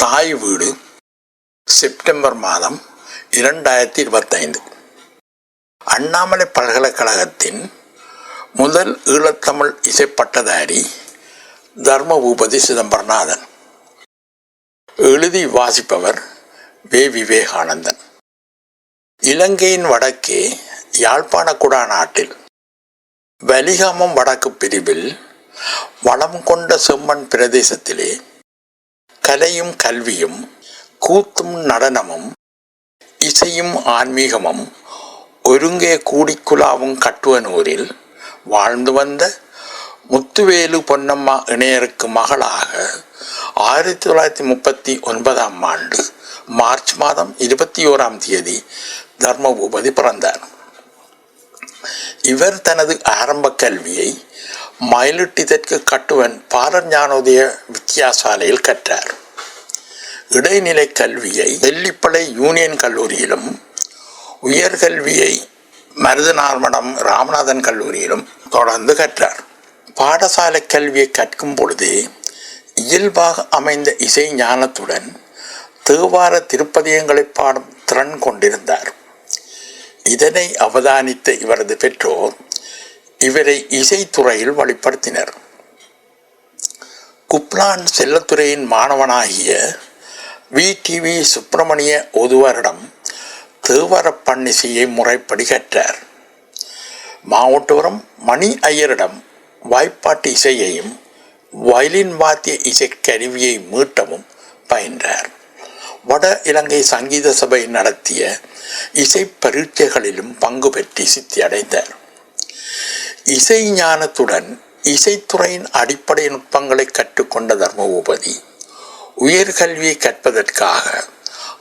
தாய் வீடு செப்டம்பர் மாதம் இரண்டாயிரத்தி இருபத்தைந்து. அண்ணாமலை பல்கலைக்கழகத்தின் முதல் ஈழத்தமிழ் இசைப்பட்டதாரி தர்மபூபதி சிதம்பரநாதன். எழுதி வாசிப்பவர் வே. விவேகானந்தன். இலங்கையின் வடக்கே யாழ்ப்பாணக்குடா நாட்டில் வலிகாமம் வடக்கு பிரிவில் வளம் கொண்ட செம்மண் பிரதேசத்திலே கலையும் கல்வியும் கூத்தும் நடனமும் இசையும் ஆன்மீகமும் ஒருங்கே கூடிக்குலாவும் கட்டுவனூரில் வாழ்ந்து வந்த முத்துவேலு பொன்னம்மா இணையருக்கு மகளாக ஆயிரத்தி தொள்ளாயிரத்தி முப்பத்தி ஒன்பதாம் ஆண்டு மார்ச் மாதம் இருபத்தி ஓராம் தேதி தர்மபூபதி பிறந்தார். இவர் தனது ஆரம்ப கல்வியை மயிலிட்டி தெற்கு கட்டுவன் பாரர் ஞானோதய வித்தியாசாலையில் கற்றார். இடைநிலை கல்வியை வெள்ளிப்பளை யூனியன் கல்லூரியிலும் உயர்கல்வியை மருதநார்மடம் ராமநாதன் கல்லூரியிலும் தொடர்ந்து கற்றார். பாடசாலை கல்வியை கற்கும் பொழுதே இயல்பாக அமைந்த இசை ஞானத்துடன் தேவார திருப்பதியங்களை பாடும் திறன் கொண்டிருந்தார். இதனை அவதானித்த இவரது பெற்றோர் இவரை இசைத்துறையில் வழிப்படுத்தினர் குப்லான் செல்லத்துறையின் மாணவனாகிய வி. டிவி சுப்பிரமணிய ஒதுவரிடம் தேவர பன்னிசையை முறைப்படி கற்றார். மாவட்டோரம் மணி ஐயரிடம் வாய்ப்பாட்டு இசையையும் வயலின் வாத்திய இசைக்கருவியை மீட்டவும் பயின்றார். வட இலங்கை சங்கீத சபை நடத்திய இசை பரீட்சைகளிலும் பங்கு பெற்று சித்தி அடைந்தார். இசை ஞானத்துடன் இசைத்துறையின் அடிப்படை நுட்பங்களை கற்றுக்கொண்ட தர்மபூபதி உயர்கல்வியை கற்பதற்காக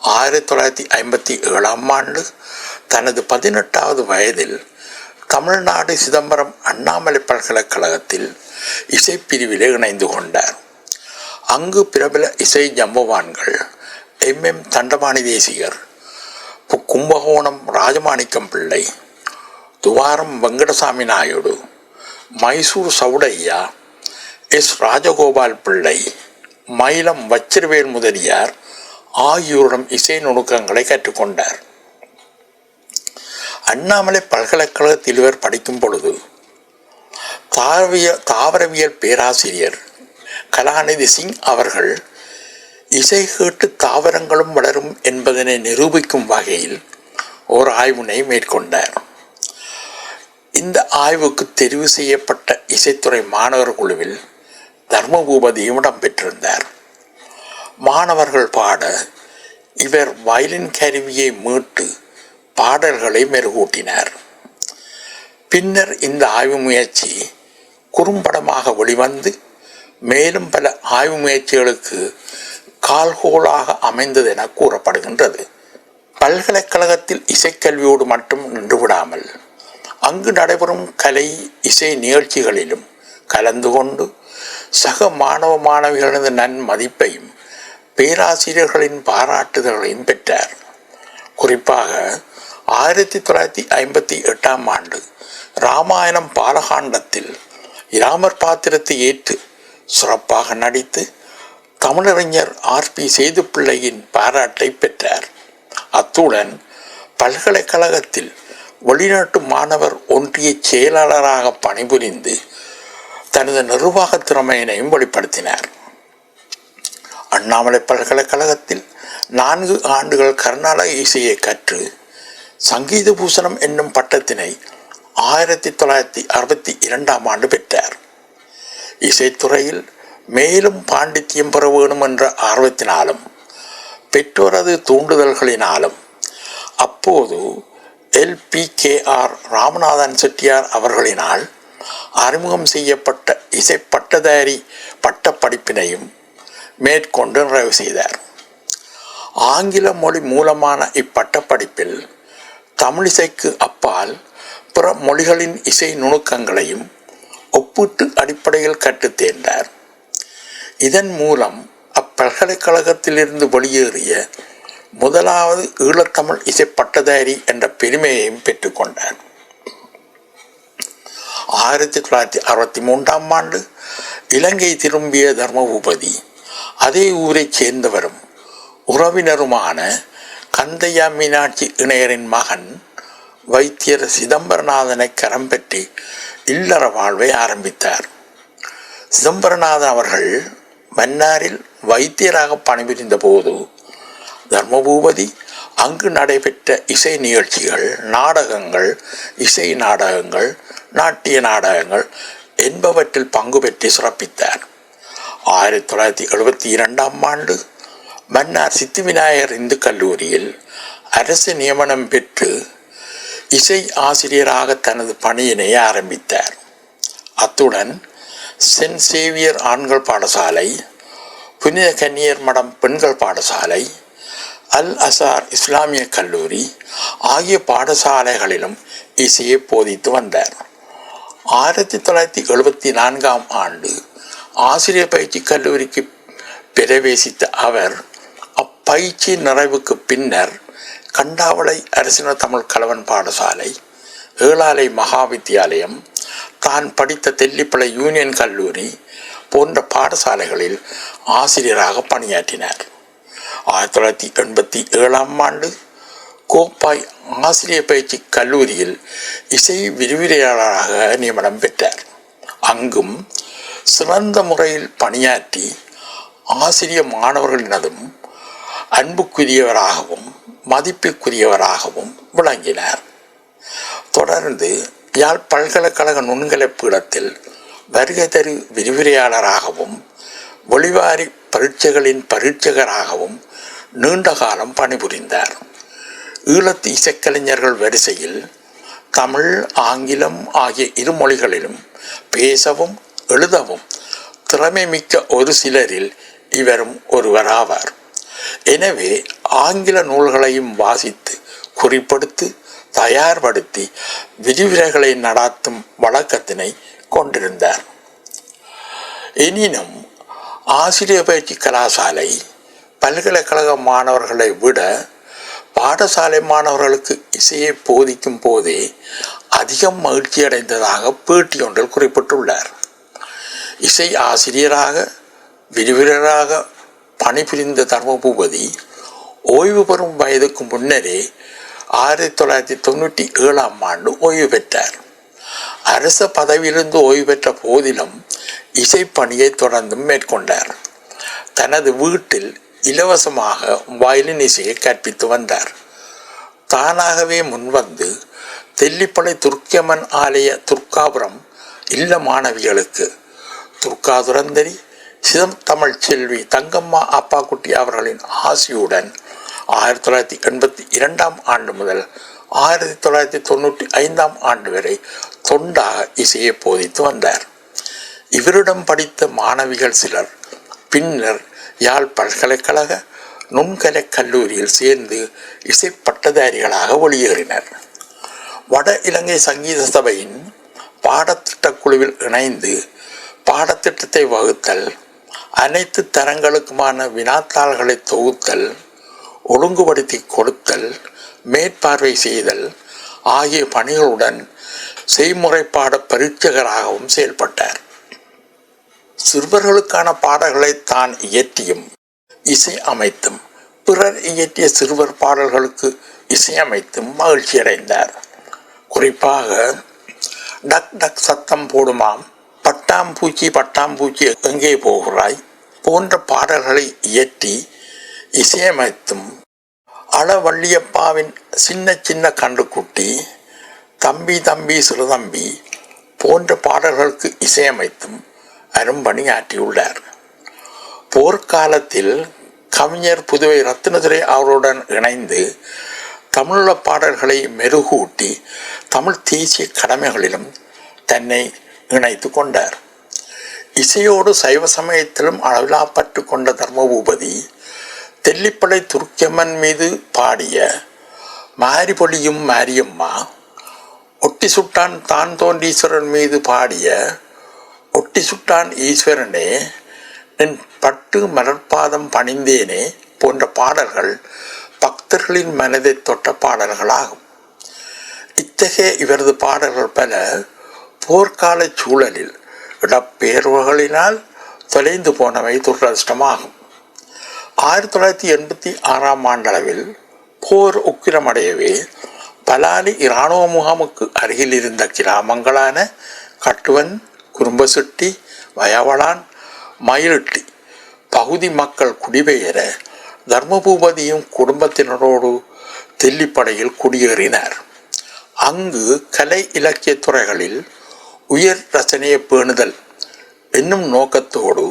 ஆயிரத்தி தொள்ளாயிரத்தி ஐம்பத்தி ஏழாம் ஆண்டு தனது பதினெட்டாவது வயதில் தமிழ்நாடு சிதம்பரம் அண்ணாமலை பல்கலைக்கழகத்தில் இசைப்பிரிவிலே இணைந்து கொண்டார். அங்கு பிரபல இசை ஜம்பவான்கள் M M Dandapani Desikar Kumbakonam Rajamanickam Pillai Dwaram Venkataswami Naidu Mysore Chowdiah S Rajagopal Pillai Mayilam Vachiravel Mudaliar ஆகியோரிடம் இசை நுணுக்கங்களை கற்றுக்கொண்டார் அண்ணாமலை பல்கலைக்கழகத்தில் இவர் படிக்கும் பொழுது தாவரவிய தாவரவியல் பேராசிரியர் கலாநிதி சிங் அவர்கள் இசை கேட்டு தாவரங்களும் வளரும் என்பதனை நிரூபிக்கும் வகையில் ஓர் ஆய்வினை மேற்கொண்டார் இந்த ஆய்வுக்கு தெரிவு செய்யப்பட்ட இசைத்துறை மாணவர் குழுவில் தர்மபூபதியும் இடம்பெற்றிருந்தார் மாணவர்கள் பாட இவர் வயலின் கருவியை மீட்டு பாடல்களை மெருகூட்டினார். பின்னர் இந்த ஆய்வு முயற்சி குறும்படமாக வெளிவந்து மேலும் பல ஆய்வு முயற்சிகளுக்கு கால்கோலாக அமைந்தது என கூறப்படுகின்றது. பல்கலைக்கழகத்தில் இசைக்கல்வியோடு மட்டும் நின்றுவிடாமல் அங்கு நடைபெறும் கலை இசை நிகழ்ச்சிகளிலும் கலந்து கொண்டு சக மாணவ மாணவிகளது நன்மதிப்பையும் பேராசிரியர்களின் பாராட்டுதல்களையும் பெற்றார். குறிப்பாக ஆயிரத்தி தொள்ளாயிரத்தி ஐம்பத்தி எட்டாம் ஆண்டு ராமாயணம் பாலகாண்டத்தில் இராமர் பாத்திரத்தை ஏற்று சிறப்பாக நடித்து தமிழறிஞர் ஆர். பி. சேதுப்பிள்ளையின் பாராட்டை பெற்றார். அத்துடன் பல்கலைக்கழகத்தில் வெளிநாட்டு மாணவர் ஒன்றிய செயலாளராக பணிபுரிந்து தனது நிர்வாக திறமையினையும் வெளிப்படுத்தினார். அண்ணாமலை பல்கலைக்கழகத்தில் நான்கு ஆண்டுகள் கர்நாடக இசையை கற்று சங்கீத பூசணம் என்னும் பட்டத்தினை ஆயிரத்தி தொள்ளாயிரத்தி அறுபத்தி இரண்டாம் ஆண்டு பெற்றார். இசைத்துறையில் மேலும் பாண்டித்யம் பெற வேணும் என்ற ஆர்வத்தினாலும் பெற்றோரது தூண்டுதல்களினாலும் அப்போது L. P. K. R. Ramanathan Chettiar அவர்களினால் அறிமுகம் செய்யப்பட்ட இசை பட்டதாரி பட்டப்படிப்பினையும் மேற்கொண்டு நிறைவு செய்தார். ஆங்கில மொழி மூலமான இப்பட்டப்படிப்பில் தமிழிசைக்கு அப்பால் பிற மொழிகளின் இசை நுணுக்கங்களையும் ஒப்பீட்டு அடிப்படையில் கற்றுத் தேர்ந்தார். இதன் மூலம் அப்பல்கலைக்கழகத்திலிருந்து வெளியேறிய முதலாவது ஈழத்தமிழ் இசை பட்டதாரி என்ற பெருமையையும் பெற்றுக்கொண்டார். ஆயிரத்தி தொள்ளாயிரத்தி அறுபத்தி மூன்றாம் ஆண்டு இலங்கை திரும்பிய தர்மபூபதி அதே ஊரைச் சேர்ந்தவரும் உறவினருமான கந்தையா மீனாட்சி இணையரின் மகன் வைத்தியர் சிதம்பரநாதனை கரம் பற்றி இல்லற வாழ்வை ஆரம்பித்தார். சிதம்பரநாதன் அவர்கள் மன்னாரில் வைத்தியராக பணிபுரிந்த போது தர்மபூபதி. அங்கு நடைபெற்ற இசை நிகழ்ச்சிகள் நாடகங்கள் இசை நாடகங்கள் நாட்டிய நாடகங்கள் என்பவற்றில் பங்கு பெற்று சிறப்பித்தார். ஆயிரத்தி தொள்ளாயிரத்தி எழுபத்தி இரண்டாம் ஆண்டு மன்னார் சித்தி விநாயகர் இந்து கல்லூரியில் அரசு நியமனம் பெற்று இசை ஆசிரியராக தனது பணியினை ஆரம்பித்தார். அத்துடன் சென்ட் சேவியர் ஆண்கள் பாடசாலை புனித கன்னியர் மடம் பெண்கள் பாடசாலை அல் அசார் இஸ்லாமிய கல்லூரி ஆகிய பாடசாலைகளிலும் இசையை போதித்து வந்தார். ஆயிரத்தி தொள்ளாயிரத்தி எழுபத்தி நான்காம் ஆண்டு ஆசிரியர் பயிற்சி கல்லூரிக்கு பிரவேசித்த அவர் அப்பயிற்சி நிறைவுக்கு பின்னர் கண்டாவளை அரசின தமிழ் கலவன் பாடசாலை ஏழாலை மகா வித்தியாலயம் தான் படித்த தெல்லிப்பளை யூனியன் கல்லூரி போன்ற பாடசாலைகளில் ஆசிரியராக பணியாற்றினார். ஆயிரத்தி தொள்ளாயிரத்தி எண்பத்தி ஏழாம் ஆண்டு கோப்பாய் ஆசிரியர் பயிற்சி கல்லூரியில் இசை விரிவுரையாளராக நியமனம் பெற்றார். அங்கும் சிறந்த முறையில் பணியாற்றி ஆசிரிய மாணவர்களினதும் அன்புக்குரியவராகவும் மதிப்பிற்குரியவராகவும் விளங்கினார். தொடர்ந்து யாழ் பல்கலைக்கழக நுண்கலை பீடத்தில் வருகை தரு விரிவுரையாளராகவும் ஒளிவாரி பரீட்சைகளின் பரீட்சகராகவும் நீண்ட காலம் பணிபுரிந்தார். ஈழத்து இசைக்கலைஞர்கள் வரிசையில் தமிழ் ஆங்கிலம் ஆகிய இரு மொழிகளிலும் பேசவும் எழுதவும் திறமை மிக்க ஒரு சிலரில் இவரும் ஒருவராவார். எனவே ஆங்கில நூல்களையும் வாசித்து குறிப்படுத்தி தயார்படுத்தி விரிவுரைகளை நடாத்தும் வழக்கத்தினை கொண்டிருந்தார். எனினும் ஆசிரியர் பயிற்சி கலாசாலை பல்கலைக்கழக மாணவர்களை விட பாடசாலை மாணவர்களுக்கு இசையை போதிக்கும் போதே அதிகம் மகிழ்ச்சி அடைந்ததாக பேட்டி ஒன்றில் குறிப்பிட்டுள்ளார். இசை ஆசிரியராக விரிவிரராக பணிபுரிந்த தர்மபூபதி ஓய்வு பெறும் வயதுக்கு முன்னரே ஆயிரத்தி தொள்ளாயிரத்தி தொண்ணூற்றி ஏழாம் ஆண்டு ஓய்வு பெற்றார். அரச பதவியிலிருந்து ஓய்வு பெற்ற போதிலும் இசைப்பணியை தொடர்ந்தும் மேற்கொண்டார். தனது வீட்டில் இலவசமாக வயலின் இசையை கற்பித்து வந்தார். தானாகவே முன்வந்து தெல்லிப்பளை துர்க்கியம்மன் ஆலய துர்க்காபுரம் இல்ல மாணவிகளுக்கு துர்க்காதுரந்தரி சிதம் தமிழ் செல்வி தங்கம்மா அப்பாக்குட்டி அவர்களின் ஆசியுடன் ஆயிரத்தி தொள்ளாயிரத்தி எண்பத்தி இரண்டாம் ஆண்டு முதல் ஆயிரத்தி தொள்ளாயிரத்தி தொண்ணூற்றி ஐந்தாம் ஆண்டு வரை தொண்டாக இசையை போதித்து வந்தார். இவரிடம் படித்த மாணவிகள் சிலர் பின்னர் யாழ் பல்கலைக்கழக நுண்கலை கல்லூரியில் சேர்ந்து இசை பட்டதாரிகளாக வெளியேறினர். வட இலங்கை சங்கீத சபையின் பாடத்திட்ட குழுவில் இணைந்து பாடத்திட்டத்தை வகுத்தல் அனைத்து தரங்களுக்குமான வினாத்தாள்களை தொகுத்தல் ஒழுங்குபடுத்தி கொடுத்தல் மேற்பார்வை செய்தல் ஆகிய பணிகளுடன் செய்முறைப்பாட பரீட்சகராகவும் செயல்பட்டார். சிறுவர்களுக்கான பாடல்களை தான் இயற்றியும் இசை அமைத்தும் பிறர் இயற்றிய சிறுவர் பாடல்களுக்கு இசையமைத்தும் மகிழ்ச்சி அடைந்தார். குறிப்பாக டக் டக் சத்தம் போடுமாம் பட்டாம்பூச்சி பட்டாம்பூச்சி எங்கே போகிறாய் போன்ற பாடல்களை இயற்றி இசையமைத்தும் அளவள்ளியப்பாவின் சின்ன சின்ன கண்டுக்குட்டி தம்பி தம்பி சிறுதம்பி போன்ற பாடல்களுக்கு இசையமைத்தும் அரும்பணி ஆற்றியுள்ளார். போர்க்காலத்தில் கவிஞர் புதுவை ரத்னதுரை அவருடன் இணைந்து தமிழ பாடல்களை மெருகூட்டி தமிழ் தேசிய கடமைகளிலும் தன்னை இணைத்து கொண்டார். இசையோடு சைவ சமயத்திலும் அளவிலாப்பட்டு கொண்ட தர்மபூபதி தெல்லிப்படை துர்க்கியம்மன் மீது பாடிய மாரிபொழியும் மாரியம்மா ஒட்டி சுட்டான் தான் தோன்றீஸ்வரன் மீது பாடிய ஒட்டி சுட்டான் ஈஸ்வரனே நின் பட்டு மலர்பாதம் பணிந்தேனே போன்ற பாடல்கள் பக்தர்களின் மனதை தொட்ட பாடல்களாகும். இத்தகைய இவரது பாடல்கள் பல போர்க்கால சூழலில் இடப்பெயர்வுகளினால் தொலைந்து போனவை துரதிருஷ்டமாகும். ஆயிரத்தி தொள்ளாயிரத்தி எண்பத்தி ஆறாம் ஆண்டளவில் போர் உக்கிரமடையவே பலாலி இராணுவ முகாமுக்கு அருகில் இருந்த கிராமங்களான கட்டுவன் குறும்பசுட்டி வயவளான் மயிலிட்டி பகுதி மக்கள் குடிபெயர தர்மபூபதியும் குடும்பத்தினரோடு தெல்லிப்படையில் குடியேறினார். அங்கு கலை இலக்கிய துறைகளில் உயர் ரசனையை பேணுதல் என்னும் நோக்கத்தோடு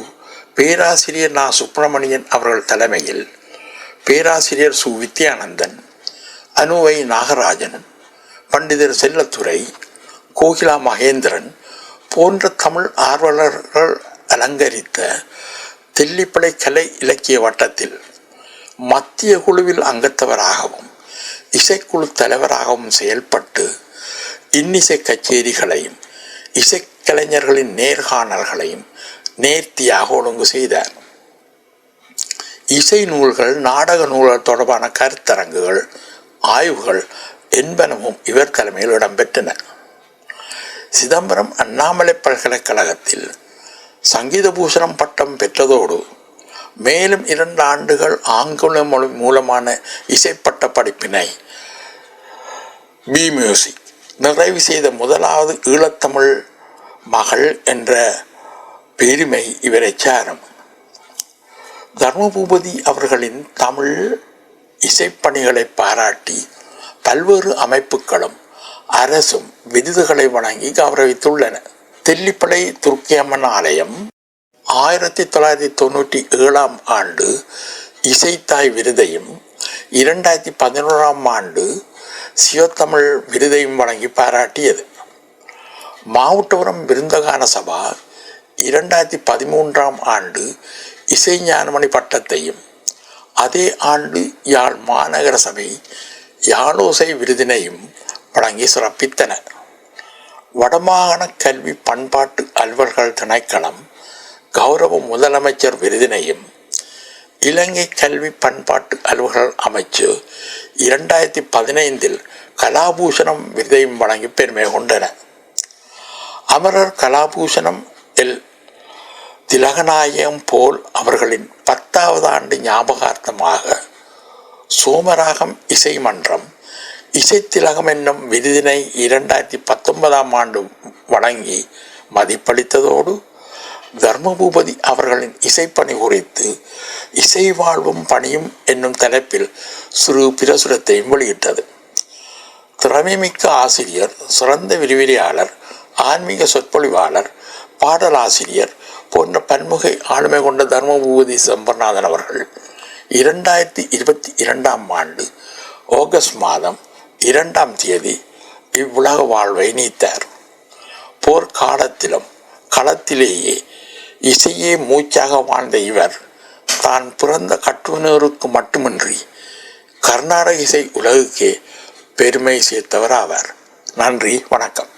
பேராசிரியர் நா. சுப்பிரமணியன் அவர்கள் தலைமையில் பேராசிரியர் சு. வித்யானந்தன் அனுவை நாகராஜன் பண்டிதர் செல்லத்துறை கோகிலா மகேந்திரன் போன்ற தமிழ் ஆர்வலர்கள் அலங்கரித்த தெல்லிப்படை கலை இலக்கிய வட்டத்தில் மத்திய குழுவில் அங்கத்தவராகவும் இசைக்குழு தலைவராகவும் செயல்பட்டு இன்னிசை கச்சேரிகளையும் இசைக்கலைஞர்களின் நேர்காணல்களையும் நேர்த்தியாக ஒழுங்கு செய்தார். இசை நூல்கள் நாடக நூல்கள் தொடர்பான கருத்தரங்குகள் ஆய்வுகள் என்பனவும் இவர் தலைமையில் இடம்பெற்றன. சிதம்பரம் அண்ணாமலை பல்கலைக்கழகத்தில் சங்கீத பூஷணம் பட்டம் பெற்றதோடு மேலும் இரண்டு ஆண்டுகள் ஆங்கில மொழி மூலமான இசைப்பட்ட படிப்பினை பி மியூசிக் நிறைவு செய்த முதலாவது ஈழத்தமிழ் மகள் என்ற பெருமை இவரை சாரும். தர்மபூபதி அவர்களின் தமிழ் இசைப்பணிகளை பாராட்டி பல்வேறு அமைப்புகளும் அரசும் விருதுகளை வழங்கி கௌரவித்துள்ளன. தெல்லிப்படை துர்க்கியம்மன் ஆலயம் ஆயிரத்தி தொள்ளாயிரத்தி தொண்ணூற்றி ஏழாம் ஆண்டு இசைத்தாய் விருதையும் இரண்டாயிரத்தி பதினோராம் ஆண்டு சிவத்தமிழ் விருதையும் வழங்கி பாராட்டியது. மாவட்டபுரம் விருந்தகான சபா இரண்டாயிரத்தி பதிமூன்றாம் ஆண்டு இசைஞானமணி பட்டத்தையும் அதே ஆண்டு யாழ் மாநகர சபை யாழோசை விருதினையும் வழங்கி சிறப்பித்தன. வடமாகாண கல்வி பண்பாட்டு அலுவல்கள் திணைக்களம் கௌரவ முதலமைச்சர் விருதினையும் இலங்கை கல்வி பண்பாட்டு அலுவல்கள் அமைச்சு இரண்டாயிரத்தி பதினைந்தில் கலாபூஷணம் விருதையும் வழங்கி பெருமை கொண்டன. அமரர் கலாபூஷணம் எல் திலகநாயகம் போல் அவர்களின் பத்தாவது ஆண்டு ஞாபகார்த்தமாக சோமராகம் இசை மன்றம் இசைத்திலகம் என்னும் விருதினை இரண்டாயிரத்தி பத்தொன்பதாம் ஆண்டு வழங்கி மதிப்பளித்ததோடு தர்மபூபதி அவர்களின் இசைப்பணி குறித்து இசை வாழ்வும் பணியும் என்னும் தலைப்பில் சிறு பிரசுரத்தையும் வெளியிட்டது. திறமைமிக்க ஆசிரியர் சிறந்த விரிவிரியாளர் ஆன்மீக சொற்பொழிவாளர் பாடலாசிரியர் போன்ற பன்முகை ஆளுமை கொண்ட தர்மபூபதி சம்பர்நாதன் அவர்கள். இரண்டாயிரத்தி இருபத்தி இரண்டாம் ஆண்டு ஆகஸ்ட் மாதம் இரண்டாம் தேதி இவ்வுலக வாழ்வை நீத்தார். போர்க்காலத்திலும் களத்திலேயே இசையே மூச்சாக வாழ்ந்த இவர் தான் பிறந்த கட்டுனருக்கு மட்டுமின்றி கர்நாடக இசை உலகுக்கே பெருமை சேர்த்தவர் ஆவார் நன்றி வணக்கம்.